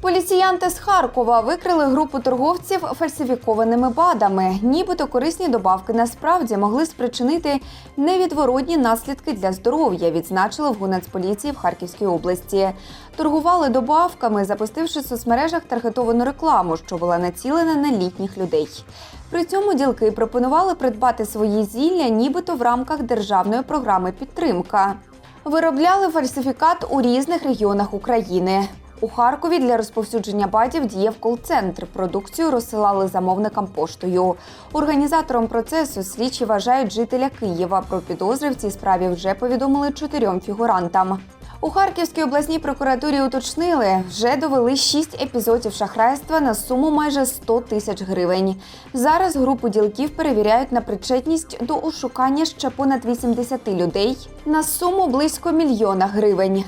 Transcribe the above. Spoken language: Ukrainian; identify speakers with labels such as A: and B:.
A: Поліціянти з Харкова викрили групу торговців фальсифікованими БАДами. Нібито корисні добавки насправді могли спричинити невідворотні наслідки для здоров'я, відзначили в Гунацполіції в Харківській області. Торгували добавками, запустивши в соцмережах таргетовану рекламу, що була націлена на літніх людей. При цьому ділки пропонували придбати свої зілля, нібито в рамках державної програми підтримка. Виробляли фальсифікат у різних регіонах України. У Харкові для розповсюдження батів діяв кол-центр. Продукцію розсилали замовникам поштою. Організатором процесу слідчі вважають жителя Києва. Про підозри в цій справі вже повідомили чотирьом фігурантам. У Харківській обласній прокуратурі уточнили, вже довели шість епізодів шахрайства на суму майже 100 тисяч гривень. Зараз групу ділків перевіряють на причетність до ошукання ще понад 80 людей на суму близько мільйона гривень.